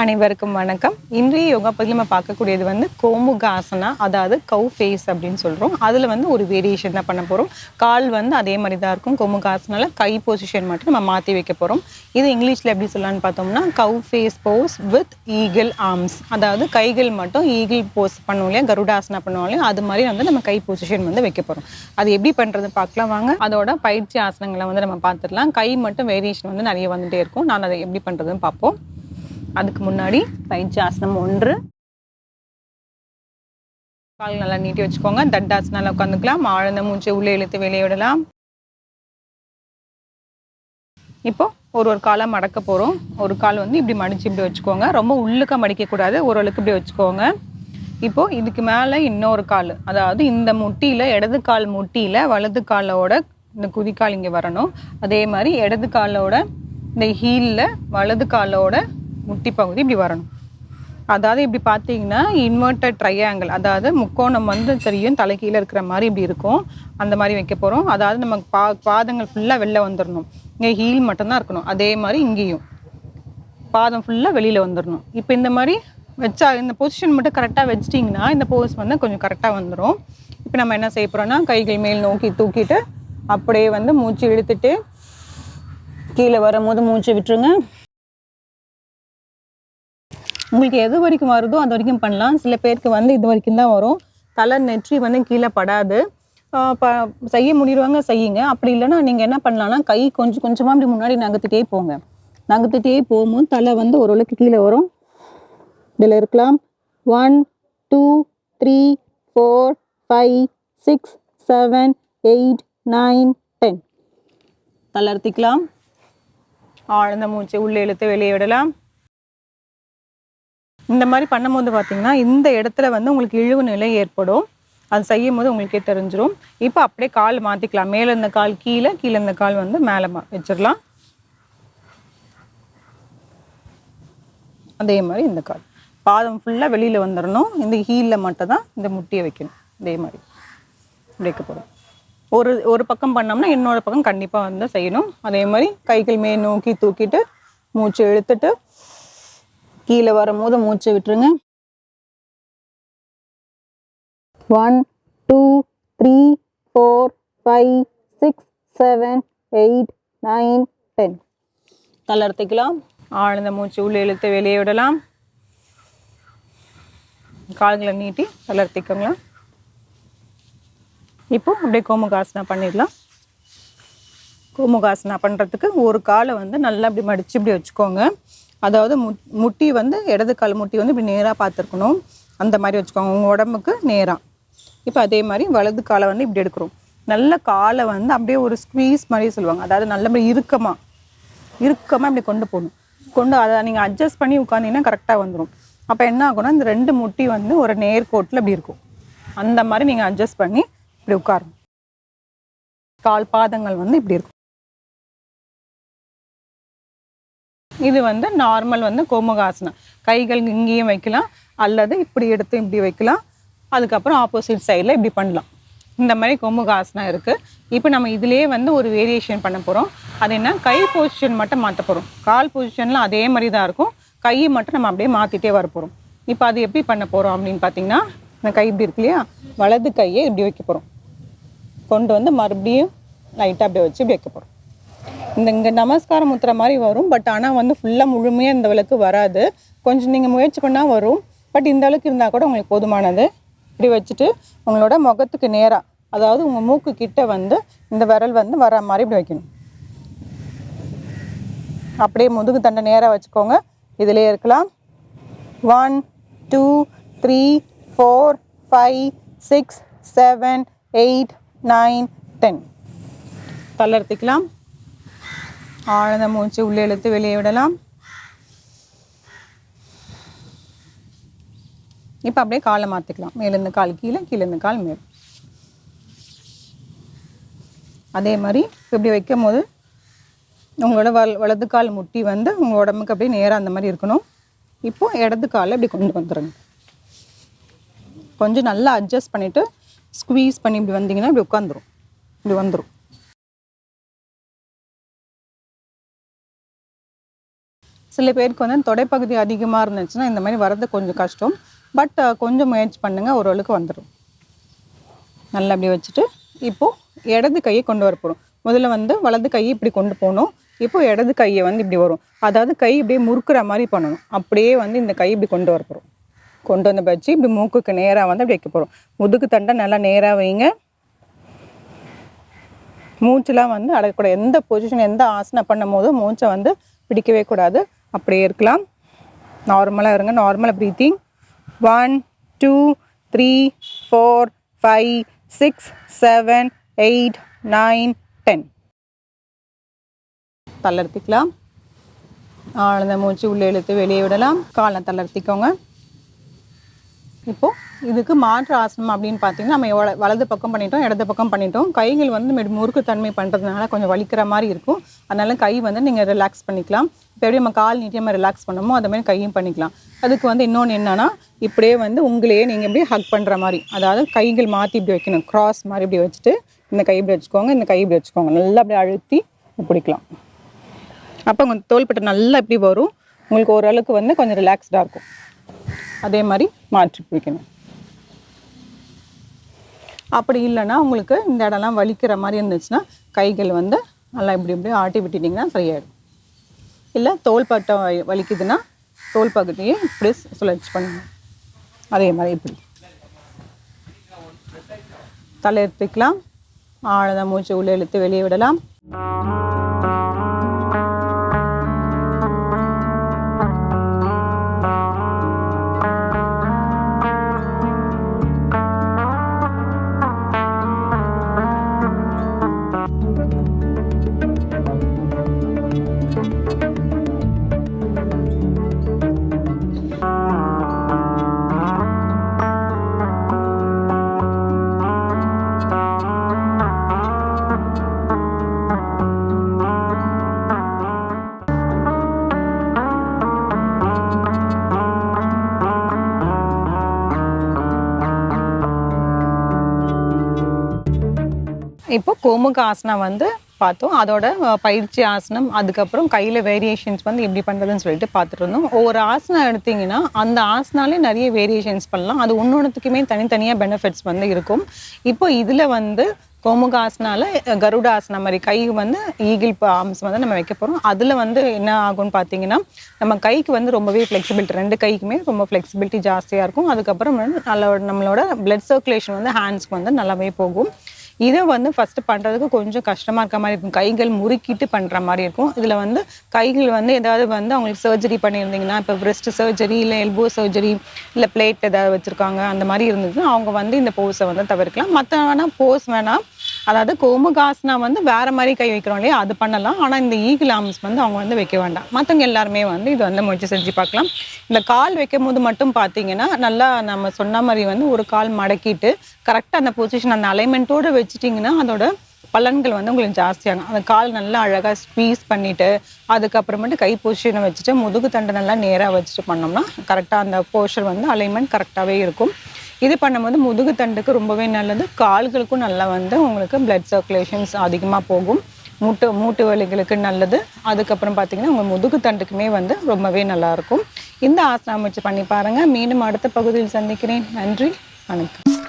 அனைவருக்கும் வணக்கம். இன்றைய யோகா பகுதியில் நம்ம பார்க்கக்கூடியது வந்து கோமுகாசனா அதாவது கவு ஃபேஸ் அப்படின்னு சொல்கிறோம் அதில் வந்து ஒரு வேரியேஷன் தான் பண்ண போகிறோம் கால் வந்து அதே மாதிரி தான் இருக்கும். கோமுகாசனால கை பொசிஷன் மட்டும் நம்ம மாற்றி வைக்க போகிறோம் இது இங்கிலீஷில் எப்படி சொல்லலாம்னு பார்த்தோம்னா cow face pose with eagle arms அதாவது கைகள் மட்டும் ஈகிள் போஸ் பண்ணுவோம் இல்லையா? கருடாசனா பண்ணுவோம் இல்லையா? அது மாதிரி வந்து நம்ம கை பொசிஷன் வந்து வைக்க போகிறோம் அது எப்படி பண்ணுறது பார்க்கலாம் வாங்க. அதோட பயிற்சி ஆசனங்களை வந்து நம்ம பார்த்துடலாம். கை மட்டும் வேரியேஷன் வந்து நிறைய வந்துகிட்டே இருக்கும். நான் அதை எப்படி பண்ணுறதுன்னு பார்ப்போம். அதுக்கு முன்னாடி பயிற்சி ஆசனம் ஒன்று. கால் நல்லா நீட்டி வச்சுக்கோங்க. தட்டாசனால உட்காந்துக்கலாம். ஆழ்ந்த மூச்சை உள்ளே இழுத்து வெளியே விடலாம். இப்போ ஒரு ஒரு காலாக மடக்க போகிறோம் ஒரு கால் வந்து இப்படி மடிச்சு இப்படி வச்சுக்கோங்க. ரொம்ப உள்ளுக்க மடிக்கக்கூடாது. ஓரளவுக்கு இப்படி வச்சுக்கோங்க. இப்போ இதுக்கு மேலே இன்னொரு கால். அதாவது இந்த முட்டியில் இடது கால் முட்டியில் வலது காலோட இந்த குதிக்கால் இங்கே வரணும். அதே மாதிரி இடது காலோட இந்த ஹீலில் வலது காலோட முட்டி பகுதி இப்படி வரணும். அதாவது இப்படி பார்த்தீங்கன்னா இன்வெர்டட் ட்ரையாங்கிள் அதாவது முக்கோணம் வந்து தெரியும் தலைக்கீழ இருக்கிற மாதிரி இப்படி இருக்கும். அந்த மாதிரி வைக்க போகிறோம் அதாவது நம்ம பா பாதங்கள் ஃபுல்லாக வெளில வந்துடணும் இங்கே ஹீல் மட்டும்தான் இருக்கணும். அதே மாதிரி இங்கேயும். பாதம் ஃபுல்லாக வெளியில் வந்துடணும் இப்போ இந்த மாதிரி வச்சா இந்த பொசிஷன் மட்டும் கரெக்டாக வச்சிட்டிங்கன்னா இந்த போஸ் வந்து கொஞ்சம் கரெக்டாக வந்துடும் இப்போ நம்ம என்ன செய்ய போகிறோம்னா கைகள் மேல் நோக்கி தூக்கிட்டு அப்படியே வந்து மூச்சு இழுத்துட்டு கீழே வரும்போது மூச்சு விட்டுருங்க. உங்களுக்கு எது வரைக்கும் வருதோ அது வரைக்கும் பண்ணலாம். சில பேருக்கு வந்து இது வரைக்கும் தான் வரும். தலை நெற்றி வந்து கீழே படாது. ப செய்ய முடிடுவாங்க செய்யுங்க. அப்படி இல்லைன்னா நீங்கள் என்ன பண்ணலாம்னா கை கொஞ்சம் கொஞ்சமாக அப்படி முன்னாடி நகர்த்திட்டே போங்க. நகர்த்திட்டே போகும்போது தலை வந்து ஓரளவுக்கு கீழே வரும். இதில் இருக்கலாம். One two three four five six seven eight nine ten தளர்த்திக்கலாம் ஆழ்ந்த மூச்சை உள்ளே இழுத்து வெளியே விடலாம். இந்த மாதிரி பண்ணும்போது பார்த்தீங்கன்னா இந்த இடத்துல வந்து உங்களுக்கு இழிவு நிலை ஏற்படும். அது செய்யும் போது உங்களுக்கே தெரிஞ்சிடும் இப்போ அப்படியே கால் மாற்றிக்கலாம் மேலே இருந்த கால் கீழே கீழே இருந்த கால் வந்து மேலே மா வச்சிடலாம். அதே மாதிரி இந்த கால். பாதம் ஃபுல்லாக வெளியில் வந்துடணும் இந்த ஹீலில் மட்டும் தான் இந்த முட்டியை வைக்கணும். இதே மாதிரி. வைக்க போகிறோம் ஒரு ஒரு பக்கம் பண்ணோம்னா இன்னொரு பக்கம் கண்டிப்பாக வந்து செய்யணும். அதே மாதிரி கைகள் மேல் நோக்கி தூக்கிட்டு மூச்சு இழுத்துட்டு கீழே வரும்போது மூச்சை விட்டுருங்க. One two three four five six seven eight nine ten தளர்த்திக்கலாம் ஆழ்ந்த மூச்சு உள்ளே இழுத்து வெளியே விடலாம். கால்களை நீட்டி தளர்த்திக்கோங்களா இப்போ அப்படியே கோமுகாசனா பண்ணிடலாம். கோமுகாசனா பண்ணுறதுக்கு ஒரு காலை வந்து நல்லா அப்படி மடித்து இப்படி வச்சுக்கோங்க. அதாவது மு முட்டி வந்து இடது கால் முட்டி வந்து இப்படி நேராக பார்த்துருக்கணும். அந்த மாதிரி வச்சுக்கோங்க. உங்கள் உடம்புக்கு நேராக இப்போ அதே மாதிரி வலது காலை வந்து இப்படி எடுக்கிறோம். நல்ல காலை வந்து அப்படியே ஒரு ஸ்குவீஸ் மாதிரி சொல்லுவாங்க. அதாவது நல்ல மாதிரி இறுக்கமாக இறுக்கமாக இப்படி கொண்டு போகணும். கொண்டு அதை நீங்கள் அட்ஜஸ்ட் பண்ணி உட்காந்தீங்கன்னா கரெக்டாக வந்துடும் அப்போ என்ன ஆகும்னா இந்த ரெண்டு முட்டி வந்து ஒரு நேர்கோட்டில் அப்படி இருக்கும். அந்த மாதிரி நீங்கள் அட்ஜஸ்ட் பண்ணி இப்படி உட்காரணும். கால் பாதங்கள் வந்து இப்படி இருக்கும். இது வந்து நார்மல் வந்து கோமுகாசனம். கைகள் இங்கேயும் வைக்கலாம் அல்லது இப்படி எடுத்து இப்படி வைக்கலாம். அதுக்கப்புறம் ஆப்போசிட் சைடில் இப்படி பண்ணலாம். இந்த மாதிரி கோமுகாசனம் இருக்குது இப்போ நம்ம இதிலே வந்து ஒரு வேரியேஷன் பண்ண போகிறோம் அது என்ன? கை பொசிஷன் மட்டும் மாற்ற போகிறோம் கால் பொசிஷன்லாம் அதே மாதிரி தான் இருக்கும். கையை மட்டும் நம்ம அப்படியே மாற்றிட்டே வர போகிறோம் இப்போ அது எப்படி பண்ண போகிறோம் அப்படின்னு பார்த்தீங்கன்னா இந்த கை இப்படி இருக்கு இல்லையா? வலது கையை இப்படி வைக்க போகிறோம் கொண்டு வந்து மறுபடியும் லைட்டாக அப்படியே வச்சு இப்படி வைக்க போகிறோம் இந்த இங்கே நமஸ்காரம் முத்துற மாதிரி வரும் பட் ஆனால் வந்து ஃபுல்லாக முழுமையாக இந்த அளவுக்கு வராது. கொஞ்சம் நீங்கள் முயற்சி பண்ணால் வரும் பட் இந்த அளவுக்கு இருந்தால் கூட உங்களுக்கு போதுமானது. இப்படி வச்சுட்டு உங்களோட முகத்துக்கு நேராக அதாவது உங்கள் மூக்கு கிட்ட வந்து இந்த விரல் வந்து வர மாதிரி இப்படி வைக்கணும். அப்படியே முதுகு தண்டை நேராக வச்சுக்கோங்க. இதிலே இருக்கலாம். One two three four five six seven eight nine ten தளர்த்திக்கலாம் ஆழ்ந்த மூச்சு உள்ளே இழுத்து வெளியே விடலாம். இப்போ அப்படியே காலை மாற்றிக்கலாம் மேலேருந்து கால் கீழே கீழேருந்து கால் மேல். அதே மாதிரி இப்படி வைக்கும் போது உங்களோட வல் வலது கால் முட்டி வந்து உங்கள் உடம்புக்கு அப்படியே நேராக அந்த மாதிரி இருக்கணும். இப்போ இடது காலை இப்படி கொண்டு வந்துடுங்க கொஞ்சம் நல்லா அட்ஜஸ்ட் பண்ணிவிட்டு ஸ்குவீஸ் பண்ணி இப்படி வந்தீங்கன்னா இப்படி உட்காந்துரும் இப்படி வந்துடும் சில பேருக்கு வந்து தொடைப்பகுதி அதிகமாக இருந்துச்சுன்னா இந்த மாதிரி வர்றது கொஞ்சம் கஷ்டம். பட் கொஞ்சம் முயற்சி பண்ணுங்கள் ஓரளவுக்கு வந்துடும் நல்லா அப்படி வச்சுட்டு இப்போது இடது கையை கொண்டு வர போகிறோம் முதல்ல வந்து வலது கையை இப்படி கொண்டு போகணும். இப்போது இடது கையை வந்து இப்படி வரும். அதாவது கை இப்படியே முறுக்கிற மாதிரி பண்ணணும். அப்படியே வந்து இந்த கை இப்படி கொண்டு வர போகிறோம் கொண்டு வந்து வச்சு இப்படி மூக்குக்கு நேராக வந்து அப்படி வைக்க போகிறோம் முதுகு தண்டை நல்லா நேராக வைங்க. மூச்செலாம் வந்து அடக்கக்கூடாது. எந்த பொசிஷன் எந்த ஆசனம் பண்ணும் போதும் மூச்சை வந்து பிடிக்கவே கூடாது. அப்படியே இருக்கலாம். நார்மலாக இருங்க. நார்மலாக breathing one two three four five six seven eight nine ten தளர்த்திக்கலாம் ஆழ்ந்த மூச்சு உள்ளே இழுத்து வெளியே விடலாம். காலை தளர்த்திக்கோங்க இப்போது இதுக்கு மாற்று ஆசனம் அப்படின்னு பார்த்தீங்கன்னா நம்ம வலது பக்கம் பண்ணிட்டோம் இடது பக்கம் பண்ணிட்டோம். கைகள் வந்து முறுக்கு தன்மை பண்ணுறதுனால கொஞ்சம் வலிக்கிற மாதிரி இருக்கும். அதனால கை வந்து நீங்கள் ரிலாக்ஸ் பண்ணிக்கலாம். இப்போ எப்படி நம்ம கால் நீட்டியமாக ரிலாக்ஸ் பண்ணமோ அது மாதிரி கையும் பண்ணிக்கலாம். அதுக்கு வந்து இன்னொன்று என்னன்னா இப்படியே வந்து உங்களையே நீங்கள் இப்படி ஹக் பண்ணுற மாதிரி அதாவது கைகள் மாற்றி இப்படி வைக்கணும். கிராஸ் மாதிரி இப்படி வச்சுட்டு இந்த கை இப்படி வச்சுக்கோங்க இந்த கை இப்படி வச்சுக்கோங்க. நல்லா அப்படி அழுத்தி பிடிக்கலாம். அப்போ கொஞ்சம் தோள்பட்டை நல்லா இப்படி வரும். உங்களுக்கு ஓரளவுக்கு வந்து கொஞ்சம் ரிலாக்ஸ்டாக இருக்கும். அதே மாதிரி மாற்றி பிடிக்கணும். அப்படி இல்லைன்னா உங்களுக்கு இந்த இடம்லாம் வலிக்கிற மாதிரி இருந்துச்சுன்னா கைகள் வந்து நல்லா இப்படி இப்படி ஆட்டி விட்டுட்டிங்கன்னா சரியாயிடும் இல்லை தோள்பட்டை வலிக்குதுன்னா தோல் பகுதியை இப்படி சுழற்சி பண்ணுங்க. அதே மாதிரி இப்படி. தலை எடுத்துக்கலாம். ஆழத மூச்சு உள்ளே இழுத்து வெளியே விடலாம். இப்போ கோமுக ஆசனம் வந்து பார்த்தோம். அதோட பயிற்சி ஆசனம் அதுக்கப்புறம் கையில் வேரியேஷன்ஸ் வந்து எப்படி பண்ணுறதுன்னு சொல்லிட்டு பார்த்துட்டு இருந்தோம். ஒவ்வொரு ஆசனம் எடுத்தீங்கன்னா அந்த ஆசனாலே நிறைய வேரியேஷன்ஸ் பண்ணலாம். அது ஒன்னொன்றுத்துக்குமே தனித்தனியாக பெனிஃபிட்ஸ் வந்து இருக்கும். இப்போ இதில் வந்து கோமுக ஆசனால மாதிரி கை வந்து ஈகிள் ஆம்ஸ் வந்து நம்ம வைக்க போகிறோம் அதில் வந்து என்ன ஆகும்னு பார்த்தீங்கன்னா நம்ம கைக்கு வந்து ரொம்பவே ஃப்ளெக்சிபிலிட்டி ரெண்டு கைக்குமே ரொம்ப ஃப்ளெக்சிபிலிட்டி ஜாஸ்தியாக இருக்கும். அதுக்கப்புறம் வந்து நல்ல நம்மளோட பிளட் சர்க்குலேஷன் வந்து ஹேண்ட்ஸ்க்கு வந்து நல்லாவே போகும். இதை வந்து ஃபஸ்ட்டு பண்ணுறதுக்கு கொஞ்சம் கஷ்டமாக இருக்க மாதிரி இருக்கும். கைகள் முறுக்கிட்டு பண்ணுற மாதிரி இருக்கும். இதில் வந்து கைகள் வந்து ஏதாவது வந்து அவங்களுக்கு சர்ஜரி பண்ணியிருந்தீங்கன்னா இப்போ wrist சர்ஜரி இல்லை எல்போ சர்ஜரி இல்லை பிளேட் ஏதாவது வச்சுருக்காங்க அந்த மாதிரி இருந்ததுன்னா அவங்க வந்து இந்த போஸை வந்து தவிர்க்கலாம். மற்ற வேணால் போஸ் வேணால் அதாவது கோமுகாசனா வந்து வேற மாதிரி கை வைக்கிறோம் இல்லையா? அது பண்ணலாம். ஆனால் இந்த ஈகிள் ஆர்ம்ஸ் வந்து அவங்க வந்து வைக்க வேண்டாம். மற்றவங்க எல்லாருமே வந்து இது வந்து முயற்சி செஞ்சு பார்க்கலாம். இந்த கால் வைக்கும் போது மட்டும் பார்த்தீங்கன்னா நல்லா நம்ம சொன்ன மாதிரி வந்து ஒரு கால் மடக்கிட்டு கரெக்டாக அந்த பொசிஷன் அந்த அலைன்மெண்ட்டோடு வச்சுட்டிங்கன்னா அதோட பலன்கள் வந்து உங்களுக்கு ஜாஸ்தியாகும். அந்த கால் நல்லா அழகாக ஸ்பீஸ் பண்ணிவிட்டு அதுக்கப்புறமேட்டு கை பொசிஷனை வச்சுட்டு முதுகு தண்டை நல்லா நேராக வச்சுட்டு பண்ணோம்னா கரெக்டாக அந்த போஷர் வந்து அலைன்மெண்ட் கரெக்டாகவே இருக்கும். இது பண்ணும்போது முதுகு தண்டுக்கு ரொம்பவே நல்லது. கால்களுக்கும் நல்லா வந்து உங்களுக்கு பிளட் சர்க்குலேஷன்ஸ் அதிகமாக போகும். மூட்டு மூட்டு வலிகளுக்கு நல்லது. அதுக்கப்புறம் பார்த்தீங்கன்னா உங்கள் முதுகு தண்டுக்குமே வந்து ரொம்பவே நல்லாயிருக்கும் இந்த ஆசனம் வச்சு பண்ணி பாருங்கள் மீண்டும் அடுத்த பகுதியில் சந்திக்கிறேன். நன்றி. வணக்கம்.